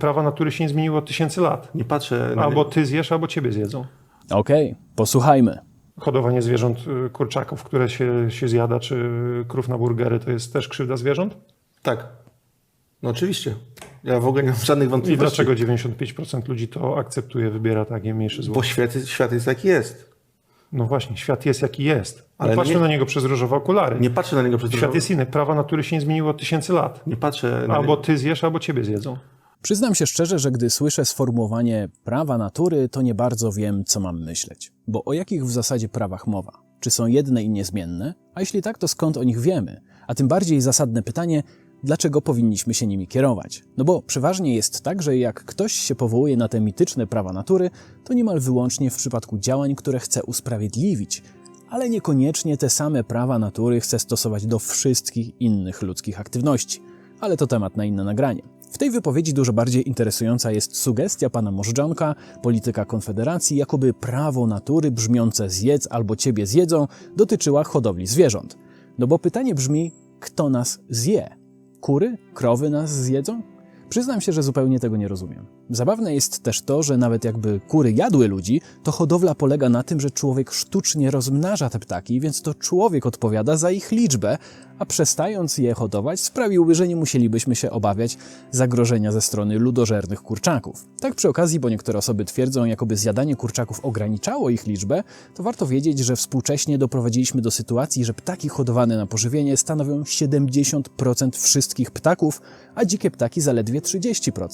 Prawa natury się nie zmieniły od tysięcy lat. Nie patrzę na Albo ty zjesz, albo ciebie zjedzą. Okej, posłuchajmy. Hodowanie zwierząt, y, kurczaków, które się, się zjada, czy krów na burgery, to jest też krzywda zwierząt? Tak. No oczywiście. Ja w ogóle nie mam żadnych I wątpliwości. dlaczego 95% ludzi to akceptuje, wybiera takie mniejsze zło? Bo świat, jest- świat jest jaki jest. No właśnie, świat jest jaki jest. Ale Ale patrzmy nie- na niego przez różowe okulary. Nie patrzę na niego przez Świat jest inny. Prawa natury się nie zmieniły od tysięcy lat. Nie patrzę na Albo ty zjesz, albo ciebie zjedzą. Przyznam się szczerze, że gdy słyszę sformułowanie prawa natury, to nie bardzo wiem, co mam myśleć. Bo o jakich w zasadzie prawach mowa? Czy są jedne i niezmienne? A jeśli tak, to skąd o nich wiemy? A tym bardziej zasadne pytanie, dlaczego powinniśmy się nimi kierować? No bo przeważnie jest tak, że jak ktoś się powołuje na te mityczne prawa natury, to niemal wyłącznie w przypadku działań, które chce usprawiedliwić, ale niekoniecznie te same prawa natury chce stosować do wszystkich innych ludzkich aktywności. Ale to temat na inne nagranie. W tej wypowiedzi dużo bardziej interesująca jest sugestia pana Możdżonka, polityka Konfederacji, jakoby prawo natury brzmiące zjedz albo ciebie zjedzą dotyczyła hodowli zwierząt. No bo pytanie brzmi, kto nas zje? Kury? Krowy nas zjedzą? Przyznam się, że zupełnie tego nie rozumiem. Zabawne jest też to, że nawet jakby kury jadły ludzi, to hodowla polega na tym, że człowiek sztucznie rozmnaża te ptaki, więc to człowiek odpowiada za ich liczbę, a przestając je hodować sprawiłby, że nie musielibyśmy się obawiać zagrożenia ze strony ludożernych kurczaków. Tak przy okazji, bo niektóre osoby twierdzą, jakoby zjadanie kurczaków ograniczało ich liczbę, to warto wiedzieć, że współcześnie doprowadziliśmy do sytuacji, że ptaki hodowane na pożywienie stanowią 70% wszystkich ptaków, a dzikie ptaki zaledwie 30%.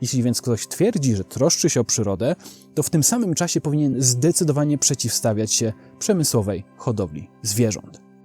Jeśli więc ktoś twierdzi, że troszczy się o przyrodę, to w tym samym czasie powinien zdecydowanie przeciwstawiać się przemysłowej hodowli zwierząt.